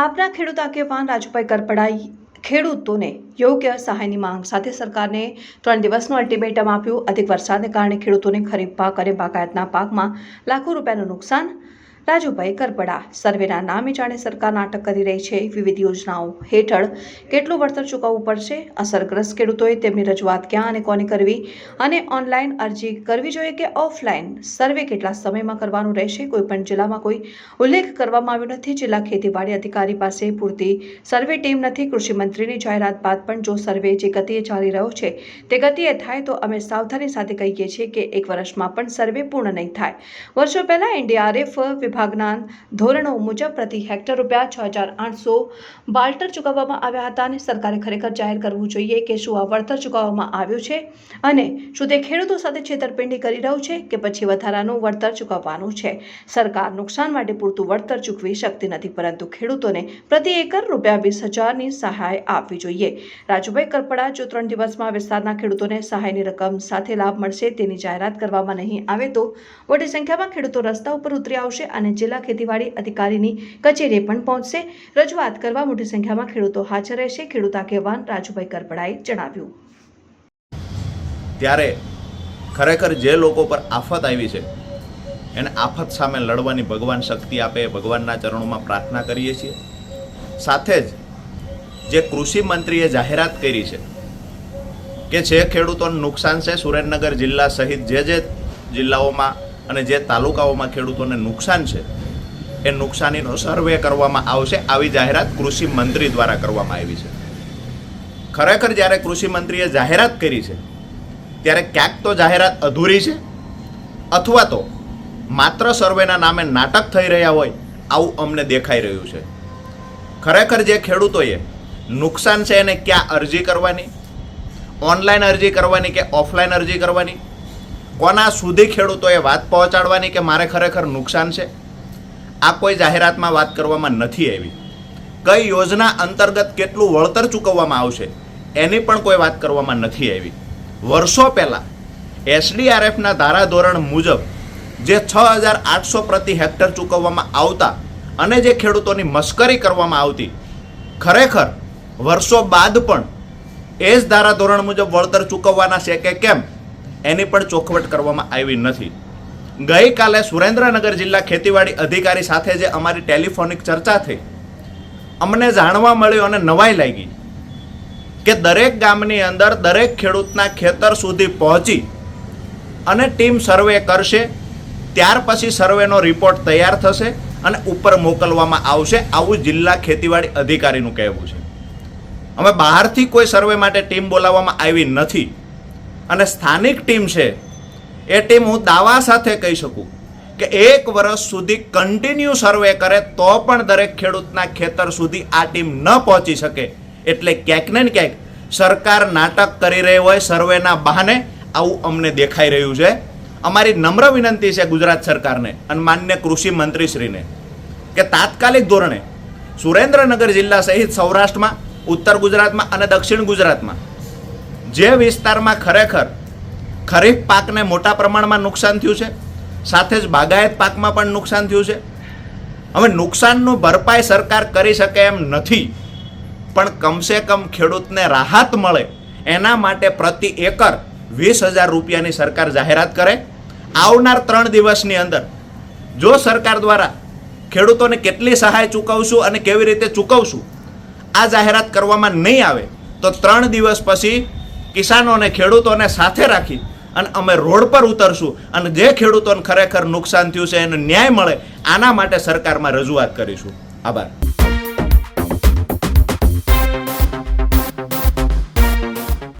આપના ખેડૂત આગેવાન રાજુભાઈ કરપડાઈ ખેડૂતોને યોગ્ય સહાયની માંગ સાથે સરકારને ત્રણ દિવસનું અલ્ટિમેટમ આપ્યું. અધિક વરસાદને કારણે ખેડૂતોને ખરીફ પાક અને બાગાયતના પાકમાં લાખો રૂપિયાનું નુકસાન રાજુભાઈ કરપડા. સર્વેના નામે જાણે સરકાર નાટક કરી રહી છે. વિવિધ યોજનાઓ હેઠળ કેટલું વળતર ચૂકવવું પડશે? અસરગ્રસ્ત ખેડૂતોએ તેમની રજૂઆત ક્યાં અને કોને કરવી? અને ઓનલાઈન અરજી કરવી જોઈએ કે ઓફલાઈન? સર્વે કેટલા સમયમાં કરવાનું રહેશે? કોઈપણ જિલ્લામાં કોઈ ઉલ્લેખ કરવામાં આવ્યો નથી. જિલ્લા ખેતીવાડી અધિકારી પાસે પૂરતી સર્વે ટીમ નથી. કૃષિમંત્રીની જાહેરાત બાદ પણ જો સર્વે જે ગતિએ ચાલી રહ્યો છે, તે ગતિએ થાય, તો અમે સાવધાની સાથે કહીએ છીએ કે એક વર્ષમાં પણ સર્વે પૂર્ણ નહીં થાય. વર્ષો પહેલાં એનડીઆરએફ વિભાગના ધોરણો મુજબ પ્રતિ હેક્ટર રૂપિયા છ હજાર આઠસો બાલ્ટર ચૂકવવામાં આવ્યા હતા અને સરકારે ખરેખર જાહેર કરવું જોઈએ કે શું આ વળતર ચૂકવવામાં આવ્યું છે અને શું તે ખેડૂતો સાથે છેતરપિંડી કરી રહ્યું છે કે પછી વધારાનું વળતર ચૂકવવાનું છે. સરકાર નુકસાન માટે પૂરતું વળતર ચૂકવી શકતી નથી, પરંતુ ખેડૂતોને પ્રતિ એકર રૂપિયા વીસ હજારની સહાય આપવી જોઈએ. રાજુભાઈ કરપડા, જો ત્રણ દિવસમાં વિસ્તારના ખેડૂતોને સહાયની રકમ સાથે લાભ મળશે તેની જાહેરાત કરવામાં નહીં આવે તો મોટી સંખ્યામાં ખેડૂતો રસ્તા ઉપર ઉતરી આવશે અને જિલ્લા ખેતીવાડી અધિકારીની કચેરીએ પણ પહોંચશે. રજૂઆત કરવા મોટી સંખ્યામાં ખેડૂતો હાજર રહેશે. ખેડૂત આગેવાન રાજુભાઈ કરપડાએ જણાવ્યું. ત્યારે ખરેખર જે લોકો પર આફત આવી છે, એને આફત સામે લડવાની ભગવાન શક્તિ આપે, ભગવાનના ચરણોમાં પ્રાર્થના કરીએ છીએ. સાથે જ જે કૃષિ મંત્રીએ જાહેરાત કરી છે કે જે ખેડૂતોને નુકસાન છે, સુરેન્દ્રનગર જિલ્લા સહિત જે જે જિલ્લાઓમાં અને જે તાલુકાઓમાં ખેડૂતોને નુકસાન છે, એ નુકસાનીનો સર્વે કરવામાં આવશે. આવી જાહેરાત કૃષિ મંત્રી દ્વારા કરવામાં આવી છે. ખરેખર જ્યારે કૃષિ મંત્રીએ જાહેરાત કરી છે, ત્યારે ક્યાંક તો જાહેરાત અધૂરી છે, અથવા તો માત્ર સર્વેના નામે નાટક થઈ રહ્યા હોય, આવું અમને દેખાઈ રહ્યું છે. ખરેખર જે ખેડૂતોએ નુકસાન છે એને ક્યાં અરજી કરવાની? ઓનલાઈન અરજી કરવાની કે ઓફલાઈન અરજી કરવાની? કોના સુધી ખેડૂતોએ વાત પહોંચાડવાની કે મારે ખરેખર નુકસાન છે? આ કોઈ જાહેરાતમાં વાત કરવામાં નથી આવી. કઈ યોજના અંતર્ગત કેટલું વળતર ચૂકવવામાં આવશે, એની પણ કોઈ વાત કરવામાં નથી આવી. વર્ષો પહેલાં એસડીઆરએફના ધારાધોરણ મુજબ જે છ હજાર આઠસો પ્રતિ હેક્ટર ચૂકવવામાં આવતા અને જે ખેડૂતોની મશ્કરી કરવામાં આવતી, ખરેખર વર્ષો બાદ પણ એ જ ધારાધોરણ મુજબ વળતર ચૂકવવાના છે કે કેમ? એની પણ ચોખવટ કરવામાં આવી નથી. ગઈકાલે સુરેન્દ્રનગર જિલ્લા ખેતીવાડી અધિકારી સાથે જે અમારી ટેલિફોનિક ચર્ચા થઈ, અમને જાણવા મળ્યું અને નવાઈ લાગી કે દરેક ગામની અંદર દરેક ખેડૂતના ખેતર સુધી પહોંચી અને ટીમ સર્વે કરશે, ત્યાર પછી સર્વેનો રિપોર્ટ તૈયાર થશે અને ઉપર મોકલવામાં આવશે આવું જિલ્લા ખેતીવાડી અધિકારીનું કહેવું છે. અમે બહારથી કોઈ સર્વે માટે ટીમ બોલાવવામાં આવી નથી. અને સ્થાનિક ટીમ છે, એ ટીમ હું દાવા સાથે કહી શકું કે એક વર્ષ સુધી કન્ટિન્યુ સર્વે કરે તો પણ દરેક ખેડૂતના ખેતર સુધી આ ટીમ ન પહોંચી શકે. એટલે ક્યાંક ને ક્યાંક સરકાર નાટક કરી રહી હોય સર્વેના બહાને, આવું અમને દેખાઈ રહ્યું છે. અમારી નમ્ર વિનંતી છે ગુજરાત સરકારને અને માન્ય કૃષિ મંત્રીશ્રીને કે તાત્કાલિક ધોરણે સુરેન્દ્રનગર જિલ્લા સહિત સૌરાષ્ટ્રમાં, ઉત્તર ગુજરાતમાં અને દક્ષિણ ગુજરાતમાં જે વિસ્તારમાં ખરેખર ખરીફ પાકને મોટા પ્રમાણમાં નુકસાન થયું છે, સાથે જ બાગાયત પાકમાં પણ નુકસાન થયું છે. હવે નુકસાનનું ભરપાઈ સરકાર કરી શકે એમ નથી, પણ કમસે કમ ખેડૂતને રાહત મળે એના માટે પ્રતિ એકર વીસ હજાર રૂપિયાની સરકાર જાહેરાત કરે. આવનાર ત્રણ દિવસની અંદર જો સરકાર દ્વારા ખેડૂતોને કેટલી સહાય ચૂકવશું અને કેવી રીતે ચૂકવશું, આ જાહેરાત કરવામાં નહીં આવે, તો ત્રણ દિવસ પછી કિસાનોને ખેડૂતોને સાથે રાખી અને અમે રોડ પર ઉતરશું અને જે ખેડૂતોને ખરેખર નુકસાન થયું છે, એને ન્યાય મળે, આના માટે સરકારમાં રજૂઆત કરીશું. આભાર.